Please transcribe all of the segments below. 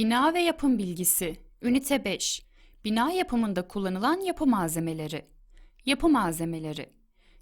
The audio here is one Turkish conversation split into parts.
Bina ve yapım bilgisi. Ünite 5. Bina yapımında kullanılan yapı malzemeleri. Yapı malzemeleri.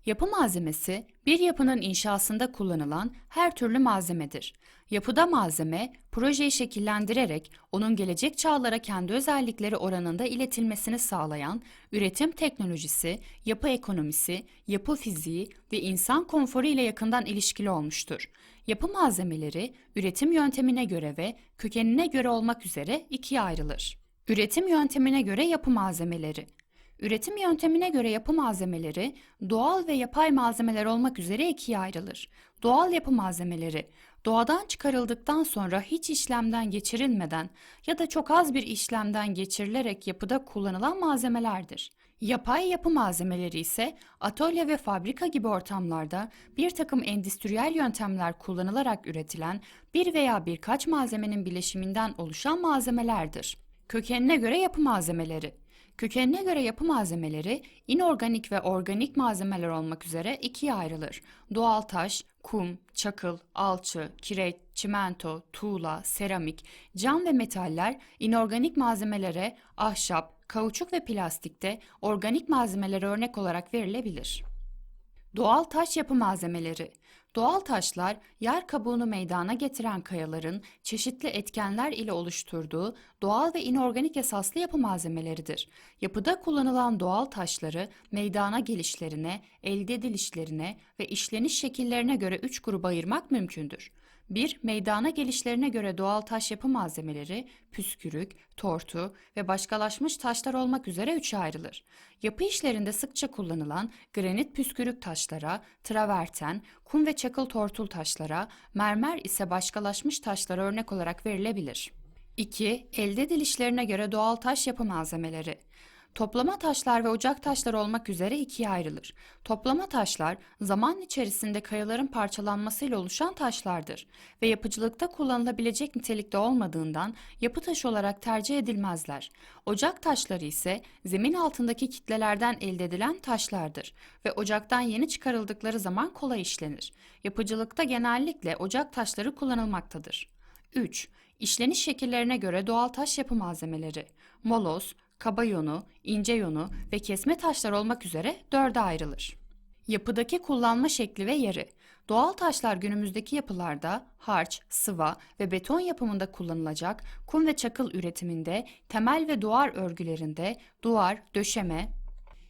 Yapı malzemesi, bir yapının inşasında kullanılan her türlü malzemedir. Yapıda malzeme, projeyi şekillendirerek onun gelecek çağlara kendi özellikleri oranında iletilmesini sağlayan üretim teknolojisi, yapı ekonomisi, yapı fiziği ve insan konforu ile yakından ilişkili olmuştur. Yapı malzemeleri, üretim yöntemine göre ve kökenine göre olmak üzere ikiye ayrılır. Üretim yöntemine göre yapı malzemeleri. Üretim yöntemine göre yapı malzemeleri doğal ve yapay malzemeler olmak üzere ikiye ayrılır. Doğal yapı malzemeleri doğadan çıkarıldıktan sonra hiç işlemden geçirilmeden ya da çok az bir işlemden geçirilerek yapıda kullanılan malzemelerdir. Yapay yapı malzemeleri ise atölye ve fabrika gibi ortamlarda bir takım endüstriyel yöntemler kullanılarak üretilen bir veya birkaç malzemenin bileşiminden oluşan malzemelerdir. Kökenine göre yapı malzemeleri Kökenine göre yapı malzemeleri inorganik ve organik malzemeler olmak üzere ikiye ayrılır. Doğal taş, kum, çakıl, alçı, kireç, çimento, tuğla, seramik, cam ve metaller inorganik malzemelere ahşap, kauçuk ve plastikte organik malzemelere örnek olarak verilebilir. Doğal taş yapı malzemeleri. Doğal taşlar, yer kabuğunu meydana getiren kayaların çeşitli etkenler ile oluşturduğu doğal ve inorganik esaslı yapı malzemeleridir. Yapıda kullanılan doğal taşları meydana gelişlerine, elde edilişlerine ve işleniş şekillerine göre üç gruba ayırmak mümkündür. 1. Meydana gelişlerine göre doğal taş yapı malzemeleri, püskürük, tortu ve başkalaşmış taşlar olmak üzere üçe ayrılır. Yapı işlerinde sıkça kullanılan granit püskürük taşlara, traverten, kum ve çakıl tortul taşlara, mermer ise başkalaşmış taşlara örnek olarak verilebilir. 2. Elde edilişlerine göre doğal taş yapı malzemeleri. Toplama taşlar ve ocak taşları olmak üzere ikiye ayrılır. Toplama taşlar zaman içerisinde kayaların parçalanmasıyla oluşan taşlardır ve yapıcılıkta kullanılabilecek nitelikte olmadığından yapı taşı olarak tercih edilmezler. Ocak taşları ise zemin altındaki kitlelerden elde edilen taşlardır ve ocaktan yeni çıkarıldıkları zaman kolay işlenir. Yapıcılıkta genellikle ocak taşları kullanılmaktadır. 3. İşleniş şekillerine göre doğal taş yapı malzemeleri. Moloz, kaba yonu, ince yonu ve kesme taşlar olmak üzere dörde ayrılır. Yapıdaki kullanma şekli ve yeri. Doğal taşlar günümüzdeki yapılarda harç, sıva ve beton yapımında kullanılacak kum ve çakıl üretiminde, temel ve duvar örgülerinde, duvar, döşeme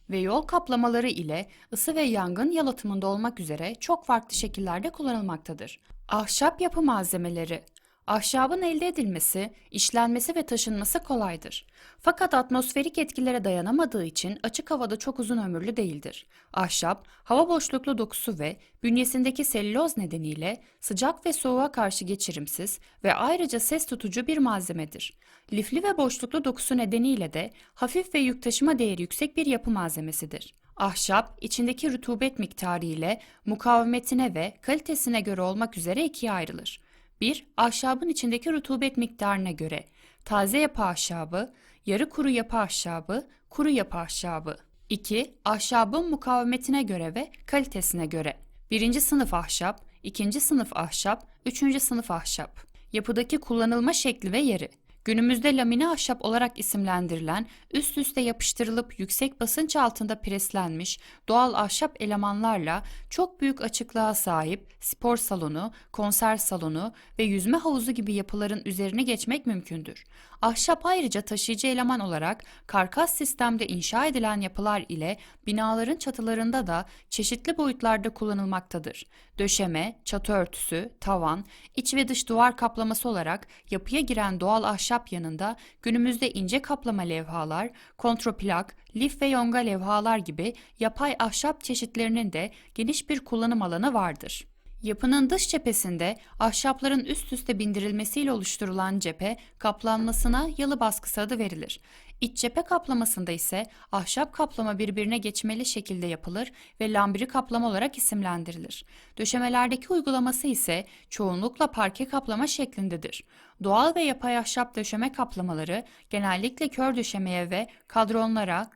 ve yol kaplamaları ile ısı ve yangın yalıtımında olmak üzere çok farklı şekillerde kullanılmaktadır. Ahşap yapı malzemeleri Ahşabın elde edilmesi, işlenmesi ve taşınması kolaydır. Fakat atmosferik etkilere dayanamadığı için açık havada çok uzun ömürlü değildir. Ahşap, hava boşluklu dokusu ve bünyesindeki selüloz nedeniyle sıcak ve soğuğa karşı geçirimsiz ve ayrıca ses tutucu bir malzemedir. Lifli ve boşluklu dokusu nedeniyle de hafif ve yük taşıma değeri yüksek bir yapı malzemesidir. Ahşap, içindeki rutubet miktarı ile mukavemetine ve kalitesine göre olmak üzere ikiye ayrılır. 1. Ahşabın içindeki rutubet miktarına göre taze yapı ahşabı, yarı kuru yapı ahşabı, kuru yapı ahşabı. 2. Ahşabın mukavemetine göre ve kalitesine göre. 1. sınıf ahşap, 2. sınıf ahşap, 3. sınıf ahşap. Yapıdaki kullanılma şekli ve yeri. Günümüzde lamine ahşap olarak isimlendirilen, üst üste yapıştırılıp yüksek basınç altında preslenmiş doğal ahşap elemanlarla çok büyük açıklığa sahip spor salonu, konser salonu ve yüzme havuzu gibi yapıların üzerine geçmek mümkündür. Ahşap ayrıca taşıyıcı eleman olarak karkas sistemde inşa edilen yapılar ile binaların çatılarında da çeşitli boyutlarda kullanılmaktadır. Döşeme, çatı örtüsü, tavan, iç ve dış duvar kaplaması olarak yapıya giren doğal ahşap yanında günümüzde ince kaplama levhalar, kontroplak, lif ve yonga levhalar gibi yapay ahşap çeşitlerinin de geniş bir kullanım alanı vardır. Yapının dış cephesinde ahşapların üst üste bindirilmesiyle oluşturulan cephe kaplanmasına yalı baskısı adı verilir. İç cephe kaplamasında ise ahşap kaplama birbirine geçmeli şekilde yapılır ve lambiri kaplama olarak isimlendirilir. Döşemelerdeki uygulaması ise çoğunlukla parke kaplama şeklindedir. Doğal ve yapay ahşap döşeme kaplamaları genellikle kör döşemeye ve kadronlara,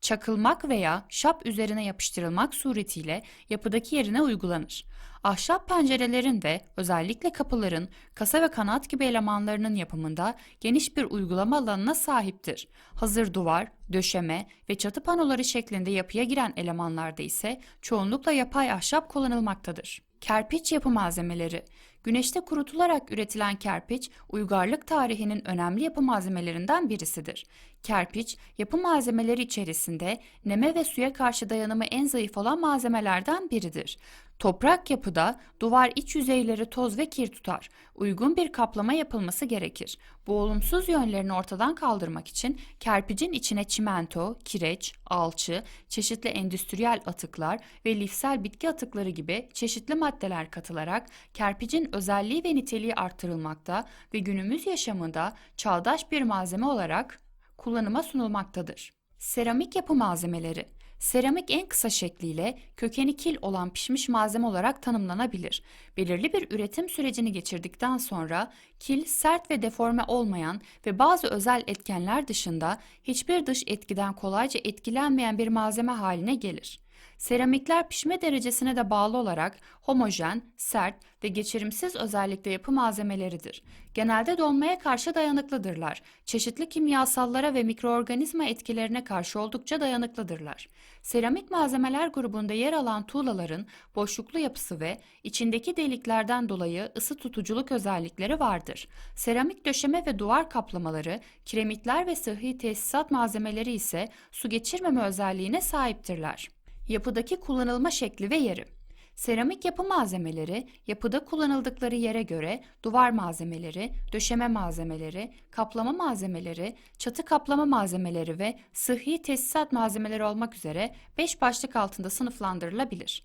çakılmak veya şap üzerine yapıştırılmak suretiyle yapıdaki yerine uygulanır. Ahşap pencerelerin ve özellikle kapıların kasa ve kanat gibi elemanlarının yapımında geniş bir uygulama alanına sahiptir. Hazır duvar, döşeme ve çatı panoları şeklinde yapıya giren elemanlarda ise çoğunlukla yapay ahşap kullanılmaktadır. Kerpiç yapı malzemeleri Güneşte kurutularak üretilen kerpiç, uygarlık tarihinin önemli yapı malzemelerinden birisidir. Kerpiç, yapı malzemeleri içerisinde neme ve suya karşı dayanımı en zayıf olan malzemelerden biridir. Toprak yapıda duvar iç yüzeyleri toz ve kir tutar. Uygun bir kaplama yapılması gerekir. Bu olumsuz yönlerini ortadan kaldırmak için kerpicin içine çimento, kireç, alçı, çeşitli endüstriyel atıklar ve lifsel bitki atıkları gibi çeşitli maddeler katılarak kerpicin özelliği ve niteliği artırılmakta ve günümüz yaşamında çağdaş bir malzeme olarak kullanıma sunulmaktadır. Seramik yapı malzemeleri Seramik en kısa şekliyle kökeni kil olan pişmiş malzeme olarak tanımlanabilir. Belirli bir üretim sürecini geçirdikten sonra kil sert ve deforme olmayan ve bazı özel etkenler dışında hiçbir dış etkiden kolayca etkilenmeyen bir malzeme haline gelir. Seramikler pişme derecesine de bağlı olarak homojen, sert ve geçirimsiz özellikle yapı malzemeleridir. Genelde donmaya karşı dayanıklıdırlar. Çeşitli kimyasallara ve mikroorganizma etkilerine karşı oldukça dayanıklıdırlar. Seramik malzemeler grubunda yer alan tuğlaların boşluklu yapısı ve içindeki deliklerden dolayı ısı tutuculuk özellikleri vardır. Seramik döşeme ve duvar kaplamaları, kiremitler ve sıhhi tesisat malzemeleri ise su geçirmeme özelliğine sahiptirler. Yapıdaki kullanılma şekli ve yeri. Seramik yapı malzemeleri yapıda kullanıldıkları yere göre duvar malzemeleri, döşeme malzemeleri, kaplama malzemeleri, çatı kaplama malzemeleri ve sıhhi tesisat malzemeleri olmak üzere 5 başlık altında sınıflandırılabilir.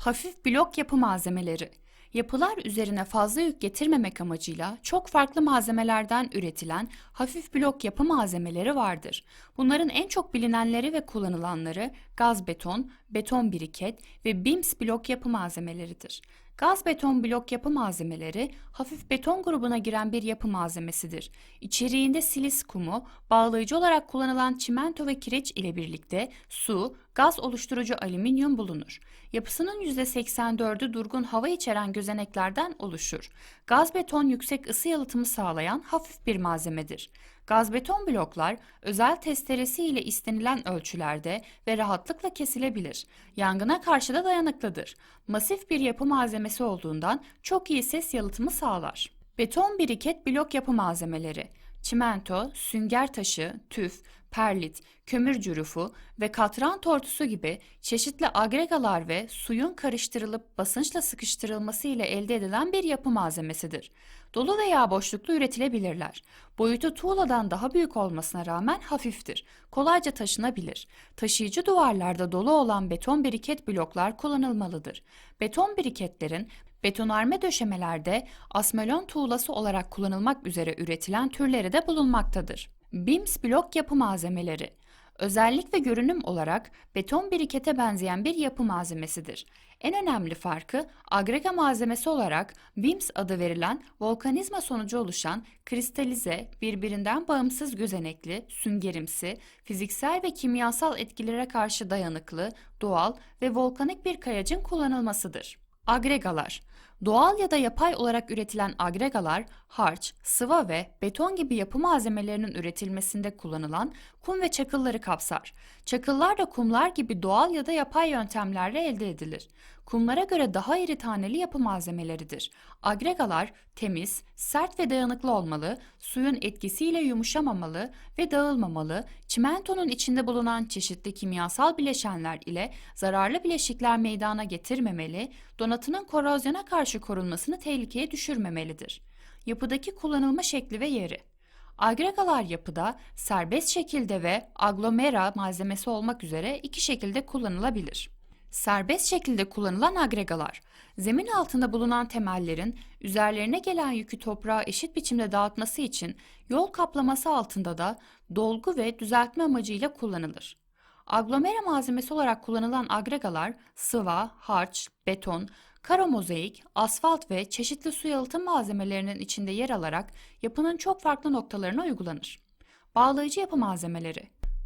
Hafif blok yapı malzemeleri Yapılar üzerine fazla yük getirmemek amacıyla çok farklı malzemelerden üretilen hafif blok yapı malzemeleri vardır. Bunların en çok bilinenleri ve kullanılanları gaz beton, beton biriket ve BIMS blok yapı malzemeleridir. Gaz beton blok yapı malzemeleri hafif beton grubuna giren bir yapı malzemesidir. İçeriğinde silis kumu, bağlayıcı olarak kullanılan çimento ve kireç ile birlikte su, gaz oluşturucu alüminyum bulunur. Yapısının %84'ü durgun hava içeren gözeneklerden oluşur. Gaz beton yüksek ısı yalıtımı sağlayan hafif bir malzemedir. Gaz beton bloklar özel testeresi ile istenilen ölçülerde ve rahatlıkla kesilebilir. Yangına karşı da dayanıklıdır. Masif bir yapı malzemesi olduğundan çok iyi ses yalıtımı sağlar. Beton biriket blok yapı malzemeleri çimento, sünger taşı, tüf, perlit, kömür cürufu ve katran tortusu gibi çeşitli agregalar ve suyun karıştırılıp basınçla sıkıştırılması ile elde edilen bir yapı malzemesidir. Dolu veya boşluklu üretilebilirler. Boyutu tuğladan daha büyük olmasına rağmen hafiftir. Kolayca taşınabilir. Taşıyıcı duvarlarda dolu olan beton biriket bloklar kullanılmalıdır. Beton biriketlerin betonarme döşemelerde asmelon tuğlası olarak kullanılmak üzere üretilen türleri de bulunmaktadır. BIMS blok yapı malzemeleri Özellik ve görünüm olarak beton birikete benzeyen bir yapı malzemesidir. En önemli farkı agrega malzemesi olarak BIMS adı verilen volkanizma sonucu oluşan kristalize, birbirinden bağımsız gözenekli, süngerimsi, fiziksel ve kimyasal etkilere karşı dayanıklı, doğal ve volkanik bir kayacın kullanılmasıdır. Agregalar Doğal ya da yapay olarak üretilen agregalar, harç, sıva ve beton gibi yapı malzemelerinin üretilmesinde kullanılan kum ve çakılları kapsar. Çakıllar da kumlar gibi doğal ya da yapay yöntemlerle elde edilir. Kumlara göre daha iri taneli yapı malzemeleridir. Agregalar temiz, sert ve dayanıklı olmalı, suyun etkisiyle yumuşamamalı ve dağılmamalı, çimentonun içinde bulunan çeşitli kimyasal bileşenler ile zararlı bileşikler meydana getirmemeli, donatının korozyona karşı korunmasını tehlikeye düşürmemelidir. Yapıdaki kullanılma şekli ve yeri Agregalar yapıda serbest şekilde ve aglomera malzemesi olmak üzere iki şekilde kullanılabilir. Serbest şekilde kullanılan agregalar, zemin altında bulunan temellerin üzerlerine gelen yükü toprağa eşit biçimde dağıtması için yol kaplaması altında da dolgu ve düzeltme amacıyla kullanılır. Aglomera malzemesi olarak kullanılan agregalar sıva, harç, beton, kara mozaik, asfalt ve çeşitli su yalıtım malzemelerinin içinde yer alarak yapının çok farklı noktalarına uygulanır. Bağlayıcı yapı malzemeleri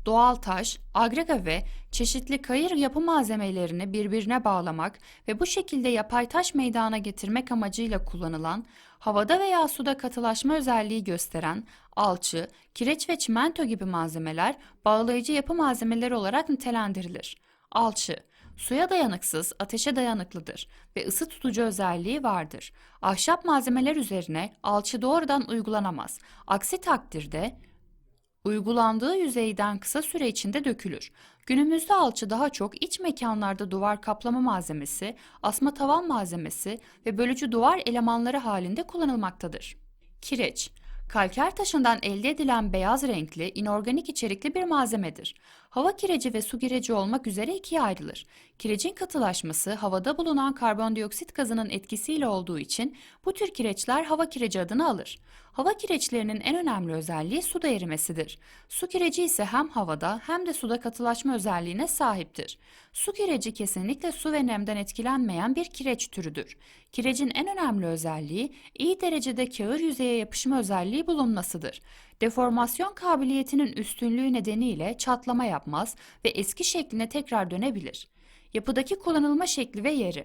doğal taş, agrega ve çeşitli kayır yapı malzemelerini birbirine bağlamak ve bu şekilde yapay taş meydana getirmek amacıyla kullanılan, havada veya suda katılaşma özelliği gösteren alçı, kireç ve çimento gibi malzemeler bağlayıcı yapı malzemeleri olarak nitelendirilir. Alçı, suya dayanıksız, ateşe dayanıklıdır ve ısı tutucu özelliği vardır. Ahşap malzemeler üzerine alçı doğrudan uygulanamaz. Aksi takdirde uygulandığı yüzeyden kısa süre içinde dökülür. Günümüzde alçı daha çok iç mekanlarda duvar kaplama malzemesi, asma tavan malzemesi ve bölücü duvar elemanları halinde kullanılmaktadır. Kireç Kalker taşından elde edilen beyaz renkli, inorganik içerikli bir malzemedir. Hava kireci ve su kireci olmak üzere ikiye ayrılır. Kirecin katılaşması havada bulunan karbondioksit gazının etkisiyle olduğu için bu tür kireçler hava kireci adını alır. Hava kireçlerinin en önemli özelliği suda erimesidir. Su kireci ise hem havada hem de suda katılaşma özelliğine sahiptir. Su kireci kesinlikle su ve nemden etkilenmeyen bir kireç türüdür. Kirecin en önemli özelliği iyi derecede kağır yüzeye yapışma özelliği bulunmasıdır. Deformasyon kabiliyetinin üstünlüğü nedeniyle çatlama yapmaz ve eski şekline tekrar dönebilir. Yapıdaki kullanılma şekli ve yeri.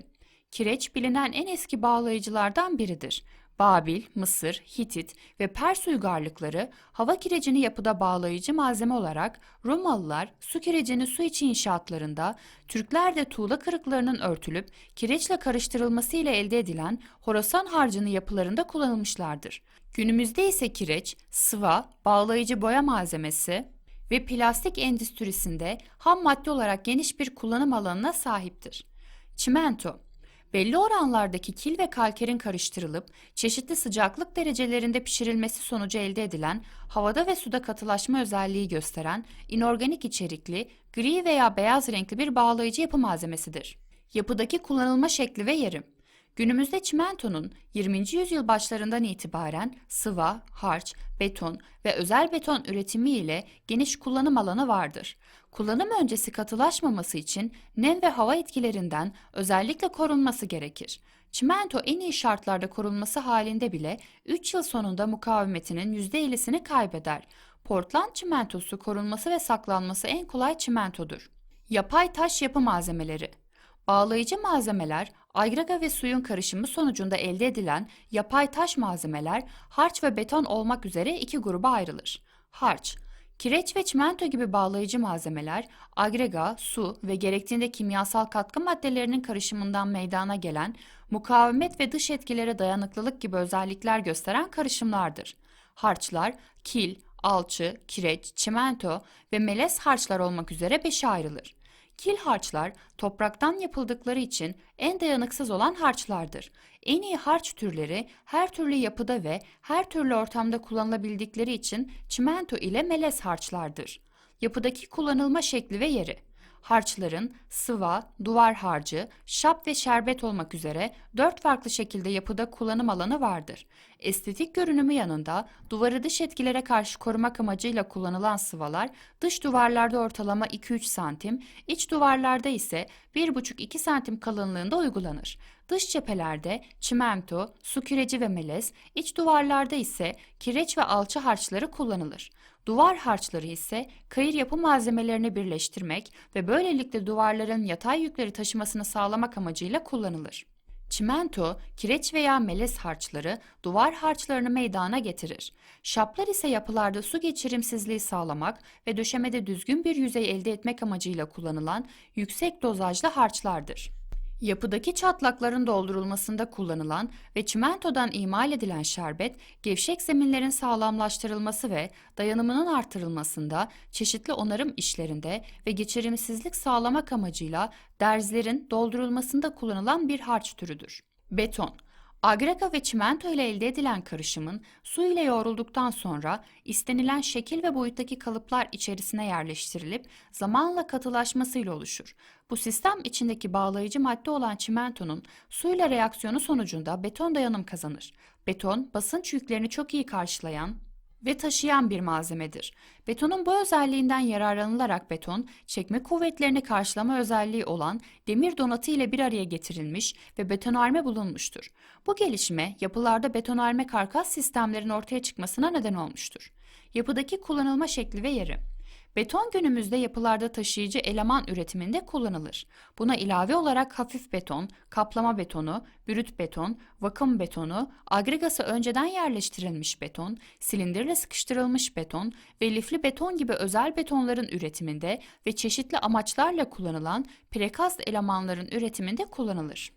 Kireç bilinen en eski bağlayıcılardan biridir. Babil, Mısır, Hitit ve Pers uygarlıkları hava kirecini yapıda bağlayıcı malzeme olarak Romalılar su kirecini su içi inşaatlarında, Türkler de tuğla kırıklarının örtülüp kireçle karıştırılması ile elde edilen Horasan harcını yapılarında kullanılmışlardır. Günümüzde ise kireç, sıva, bağlayıcı boya malzemesi ve plastik endüstrisinde ham madde olarak geniş bir kullanım alanına sahiptir. Çimento Belli oranlardaki kil ve kalkerin karıştırılıp çeşitli sıcaklık derecelerinde pişirilmesi sonucu elde edilen havada ve suda katılaşma özelliği gösteren inorganik içerikli gri veya beyaz renkli bir bağlayıcı yapı malzemesidir. Yapıdaki kullanılma şekli ve yeri Günümüzde çimentonun 20. yüzyıl başlarından itibaren sıva, harç, beton ve özel beton üretimi ile geniş kullanım alanı vardır. Kullanım öncesi katılaşmaması için nem ve hava etkilerinden özellikle korunması gerekir. Çimento en iyi şartlarda korunması halinde bile 3 yıl sonunda mukavemetinin %50'sini kaybeder. Portland çimentosu korunması ve saklanması en kolay çimentodur. Yapay taş yapı malzemeleri Bağlayıcı malzemeler, agrega ve suyun karışımı sonucunda elde edilen yapay taş malzemeler harç ve beton olmak üzere iki gruba ayrılır. Harç, kireç ve çimento gibi bağlayıcı malzemeler, agrega, su ve gerektiğinde kimyasal katkı maddelerinin karışımından meydana gelen mukavemet ve dış etkilere dayanıklılık gibi özellikler gösteren karışımlardır. Harçlar, kil, alçı, kireç, çimento ve melez harçlar olmak üzere beşe ayrılır. Kil harçlar topraktan yapıldıkları için en dayanıksız olan harçlardır. En iyi harç türleri her türlü yapıda ve her türlü ortamda kullanılabildikleri için çimento ile melez harçlardır. Yapıdaki kullanılma şekli ve yeri harçların sıva, duvar harcı, şap ve şerbet olmak üzere dört farklı şekilde yapıda kullanım alanı vardır. Estetik görünümü yanında duvarı dış etkilere karşı korumak amacıyla kullanılan sıvalar dış duvarlarda ortalama 2-3 santim, iç duvarlarda ise 1,5-2 santim kalınlığında uygulanır. Dış cephelerde çimento, su küreci ve melez, iç duvarlarda ise kireç ve alçı harçları kullanılır. Duvar harçları ise kayır yapı malzemelerini birleştirmek ve böylelikle duvarların yatay yükleri taşımasını sağlamak amacıyla kullanılır. Çimento, kireç veya melez harçları duvar harçlarını meydana getirir. Şaplar ise yapılarda su geçirimsizliği sağlamak ve döşemede düzgün bir yüzey elde etmek amacıyla kullanılan yüksek dozajlı harçlardır. Yapıdaki çatlakların doldurulmasında kullanılan ve çimentodan imal edilen şerbet, gevşek zeminlerin sağlamlaştırılması ve dayanımının artırılmasında, çeşitli onarım işlerinde ve geçirimsizlik sağlamak amacıyla derzlerin doldurulmasında kullanılan bir harç türüdür. Beton Agrega ve çimento ile elde edilen karışımın su ile yoğrulduktan sonra istenilen şekil ve boyuttaki kalıplar içerisine yerleştirilip zamanla katılaşmasıyla oluşur. Bu sistem içindeki bağlayıcı madde olan çimentonun suyla reaksiyonu sonucunda beton dayanım kazanır. Beton, basınç yüklerini çok iyi karşılayan ve taşıyan bir malzemedir. Betonun bu özelliğinden yararlanılarak beton, çekme kuvvetlerini karşılama özelliği olan demir donatı ile bir araya getirilmiş ve betonarme bulunmuştur. Bu gelişme yapılarda betonarme karkas sistemlerin ortaya çıkmasına neden olmuştur. Yapıdaki kullanılma şekli ve yeri Beton günümüzde yapılarda taşıyıcı eleman üretiminde kullanılır. Buna ilave olarak hafif beton, kaplama betonu, brüt beton, vakum betonu, agregası önceden yerleştirilmiş beton, silindirle sıkıştırılmış beton ve lifli beton gibi özel betonların üretiminde ve çeşitli amaçlarla kullanılan prekast elemanların üretiminde kullanılır.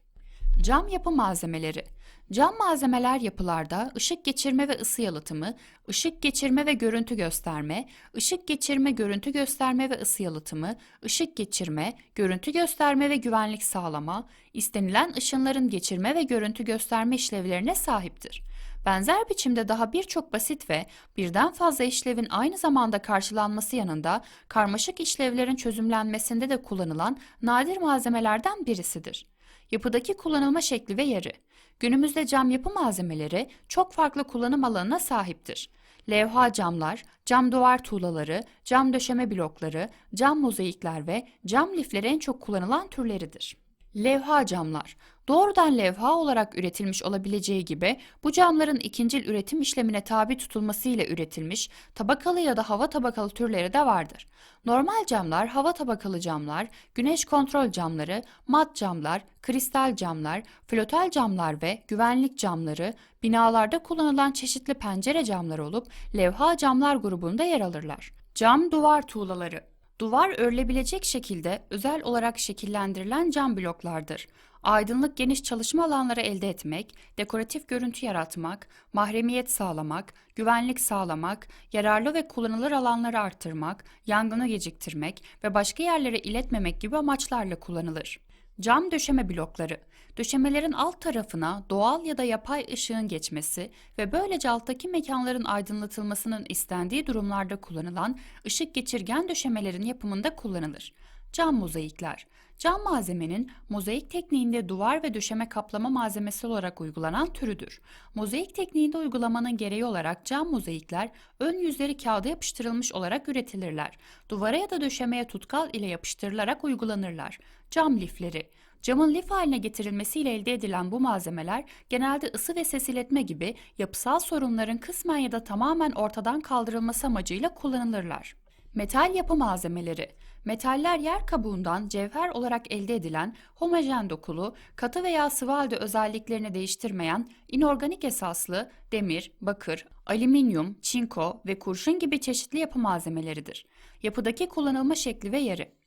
Cam yapı malzemeleri. Cam malzemeler yapılarda ışık geçirme ve ısı yalıtımı, ışık geçirme ve görüntü gösterme, ışık geçirme, görüntü gösterme ve ısı yalıtımı, ışık geçirme, görüntü gösterme ve güvenlik sağlama, istenilen ışınların geçirme ve görüntü gösterme işlevlerine sahiptir. Benzer biçimde daha birçok basit ve birden fazla işlevin aynı zamanda karşılanması yanında karmaşık işlevlerin çözümlenmesinde de kullanılan nadir malzemelerden birisidir. Yapıdaki kullanılma şekli ve yeri. Günümüzde cam yapı malzemeleri çok farklı kullanım alanına sahiptir. Levha camlar, cam duvar tuğlaları, cam döşeme blokları, cam mozaikler ve cam lifleri en çok kullanılan türleridir. Levha camlar. Doğrudan levha olarak üretilmiş olabileceği gibi bu camların ikincil üretim işlemine tabi tutulması ile üretilmiş tabakalı ya da hava tabakalı türleri de vardır. Normal camlar, hava tabakalı camlar, güneş kontrol camları, mat camlar, kristal camlar, flotel camlar ve güvenlik camları binalarda kullanılan çeşitli pencere camları olup levha camlar grubunda yer alırlar. Cam duvar tuğlaları Duvar örülebilecek şekilde özel olarak şekillendirilen cam bloklardır. Aydınlık geniş çalışma alanları elde etmek, dekoratif görüntü yaratmak, mahremiyet sağlamak, güvenlik sağlamak, yararlı ve kullanılır alanları arttırmak, yangını geciktirmek ve başka yerlere iletmemek gibi amaçlarla kullanılır. Cam döşeme blokları. Döşemelerin alt tarafına doğal ya da yapay ışığın geçmesi ve böylece alttaki mekanların aydınlatılmasının istendiği durumlarda kullanılan ışık geçirgen döşemelerin yapımında kullanılır. Cam mozaikler. Cam malzemenin mozaik tekniğinde duvar ve döşeme kaplama malzemesi olarak uygulanan türüdür. Mozaik tekniğinde uygulamanın gereği olarak cam mozaikler ön yüzleri kağıda yapıştırılmış olarak üretilirler. Duvara ya da döşemeye tutkal ile yapıştırılarak uygulanırlar. Cam lifleri. Camın lif haline getirilmesiyle elde edilen bu malzemeler genelde ısı ve ses iletme gibi yapısal sorunların kısmen ya da tamamen ortadan kaldırılması amacıyla kullanılırlar. Metal yapı malzemeleri. Metaller yer kabuğundan cevher olarak elde edilen homojen dokulu, katı veya sıvı halde özelliklerini değiştirmeyen inorganik esaslı demir, bakır, alüminyum, çinko ve kurşun gibi çeşitli yapı malzemeleridir. Yapıdaki kullanılma şekli ve yeri.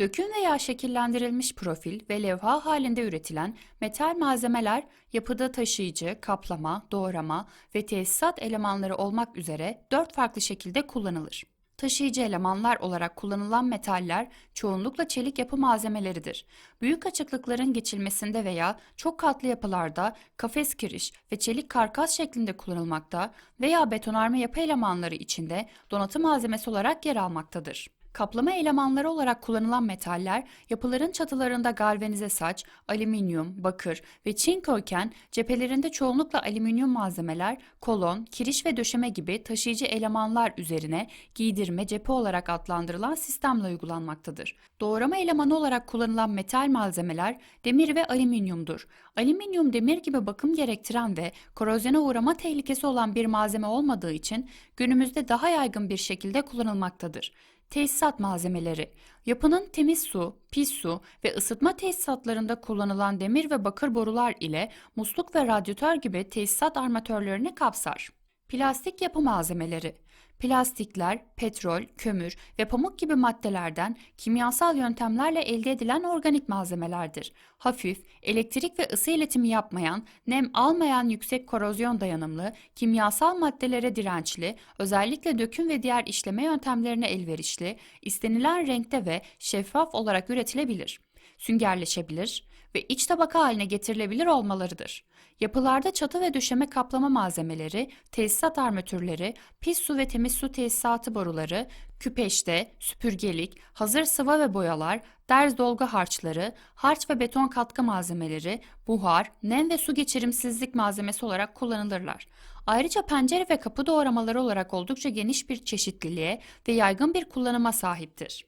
Döküm veya şekillendirilmiş profil ve levha halinde üretilen metal malzemeler yapıda taşıyıcı, kaplama, doğrama ve tesisat elemanları olmak üzere dört farklı şekilde kullanılır. Taşıyıcı elemanlar olarak kullanılan metaller çoğunlukla çelik yapı malzemeleridir. Büyük açıklıkların geçilmesinde veya çok katlı yapılarda kafes kiriş ve çelik karkas şeklinde kullanılmakta veya betonarme yapı elemanları içinde donatı malzemesi olarak yer almaktadır. Kaplama elemanları olarak kullanılan metaller yapıların çatılarında galvanize saç, alüminyum, bakır ve çinko iken cephelerinde çoğunlukla alüminyum malzemeler, kolon, kiriş ve döşeme gibi taşıyıcı elemanlar üzerine giydirme cephe olarak adlandırılan sistemle uygulanmaktadır. Doğrama elemanı olarak kullanılan metal malzemeler demir ve alüminyumdur. Alüminyum demir gibi bakım gerektiren ve korozyona uğrama tehlikesi olan bir malzeme olmadığı için günümüzde daha yaygın bir şekilde kullanılmaktadır. Tesisat malzemeleri. Yapının temiz su, pis su ve ısıtma tesisatlarında kullanılan demir ve bakır borular ile musluk ve radyatör gibi tesisat armatörlerini kapsar. Plastik yapı malzemeleri. Plastikler, petrol, kömür ve pamuk gibi maddelerden kimyasal yöntemlerle elde edilen organik malzemelerdir. Hafif, elektrik ve ısı iletimi yapmayan, nem almayan yüksek korozyon dayanımlı, kimyasal maddelere dirençli, özellikle döküm ve diğer işleme yöntemlerine elverişli, istenilen renkte ve şeffaf olarak üretilebilir. Süngerleşebilir ve iç tabaka haline getirilebilir olmalarıdır. Yapılarda çatı ve döşeme kaplama malzemeleri, tesisat armatürleri, pis su ve temiz su tesisatı boruları, küpeşte, süpürgelik, hazır sıva ve boyalar, derz dolgu harçları, harç ve beton katkı malzemeleri, buhar, nem ve su geçirimsizlik malzemesi olarak kullanılırlar. Ayrıca pencere ve kapı doğramaları olarak oldukça geniş bir çeşitliliğe ve yaygın bir kullanıma sahiptir.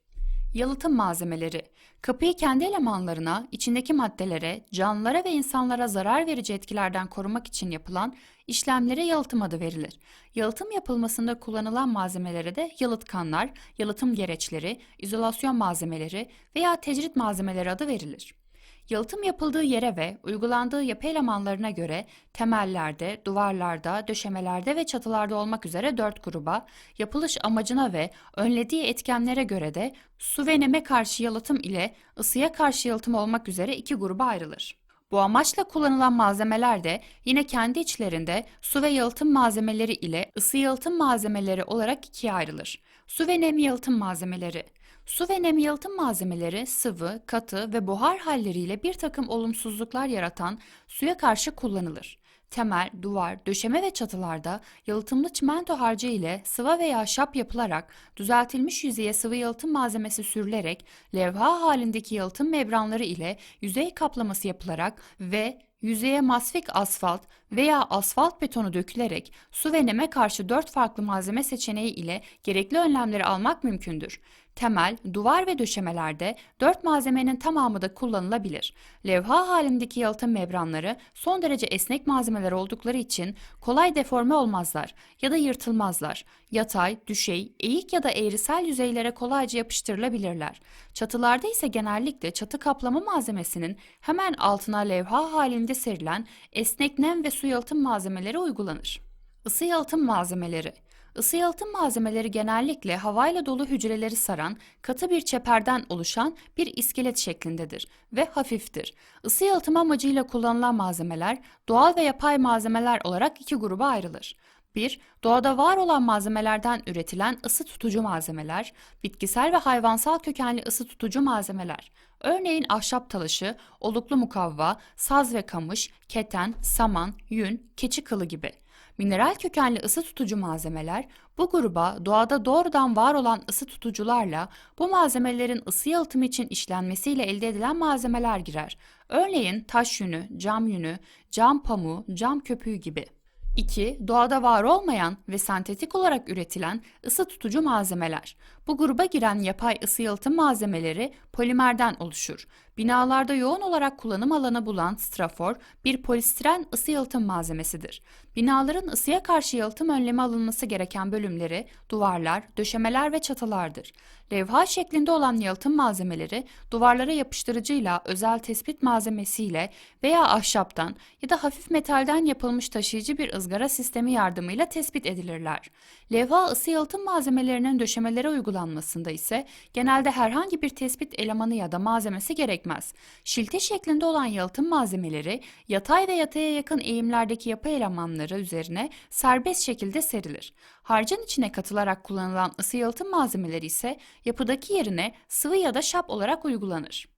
Yalıtım malzemeleri. Kapıyı kendi elemanlarına, içindeki maddelere, canlılara ve insanlara zarar verici etkilerden korumak için yapılan işlemlere yalıtım adı verilir. Yalıtım yapılmasında kullanılan malzemelere de yalıtkanlar, yalıtım gereçleri, izolasyon malzemeleri veya tecrit malzemeleri adı verilir. Yalıtım yapıldığı yere ve uygulandığı yapı elemanlarına göre temellerde, duvarlarda, döşemelerde ve çatılarda olmak üzere dört gruba, yapılış amacına ve önlediği etkenlere göre de su ve neme karşı yalıtım ile ısıya karşı yalıtım olmak üzere iki gruba ayrılır. Bu amaçla kullanılan malzemeler de yine kendi içlerinde su ve yalıtım malzemeleri ile ısı yalıtım malzemeleri olarak ikiye ayrılır. Su ve nem yalıtım malzemeleri Su ve nem yalıtım malzemeleri sıvı, katı ve buhar halleriyle bir takım olumsuzluklar yaratan suya karşı kullanılır. Temel, duvar, döşeme ve çatılarda yalıtımlı çimento harcı ile sıva veya şap yapılarak düzeltilmiş yüzeye sıvı yalıtım malzemesi sürülerek levha halindeki yalıtım membranları ile yüzey kaplaması yapılarak ve yüzeye masfik asfalt veya asfalt betonu dökülerek su ve neme karşı dört farklı malzeme seçeneği ile gerekli önlemleri almak mümkündür. Temel, duvar ve döşemelerde dört malzemenin tamamı da kullanılabilir. Levha halindeki yalıtım membranları son derece esnek malzemeler oldukları için kolay deforme olmazlar ya da yırtılmazlar. Yatay, düşey, eğik ya da eğrisel yüzeylere kolayca yapıştırılabilirler. Çatılarda ise genellikle çatı kaplama malzemesinin hemen altına levha halinde serilen esnek nem ve su yalıtım malzemeleri uygulanır. Isı yalıtım malzemeleri Isı yalıtım malzemeleri genellikle havayla dolu hücreleri saran katı bir çeperden oluşan bir iskelet şeklindedir ve hafiftir. Isı yalıtım amacıyla kullanılan malzemeler doğal ve yapay malzemeler olarak iki gruba ayrılır. 1. Doğada var olan malzemelerden üretilen ısı tutucu malzemeler, bitkisel ve hayvansal kökenli ısı tutucu malzemeler. Örneğin ahşap talışı, oluklu mukavva, saz ve kamış, keten, saman, yün, keçi kılı gibi. Mineral kökenli ısı tutucu malzemeler bu gruba doğada doğrudan var olan ısı tutucularla bu malzemelerin ısı yalıtımı için işlenmesiyle elde edilen malzemeler girer. Örneğin taş yünü, cam yünü, cam pamuğu, cam köpüğü gibi. 2. Doğada var olmayan ve sentetik olarak üretilen ısı tutucu malzemeler. Bu gruba giren yapay ısı yalıtım malzemeleri polimerden oluşur. Binalarda yoğun olarak kullanım alanı bulan strafor bir polistiren ısı yalıtım malzemesidir. Binaların ısıya karşı yalıtım önlemi alınması gereken bölümleri duvarlar, döşemeler ve çatılardır. Levha şeklinde olan yalıtım malzemeleri duvarlara yapıştırıcıyla özel tespit malzemesiyle veya ahşaptan ya da hafif metalden yapılmış taşıyıcı bir ızgara sistemi yardımıyla tespit edilirler. Levha ısı yalıtım malzemelerinin döşemelere uygulanmasında ise genelde herhangi bir tespit elemanı ya da malzemesi gerekmez. Şilte şeklinde olan yalıtım malzemeleri yatay ve yataya yakın eğimlerdeki yapı elemanları üzerine serbest şekilde serilir. Harcın içine katılarak kullanılan ısı yalıtım malzemeleri ise yapıdaki yerine sıvı ya da şap olarak uygulanır.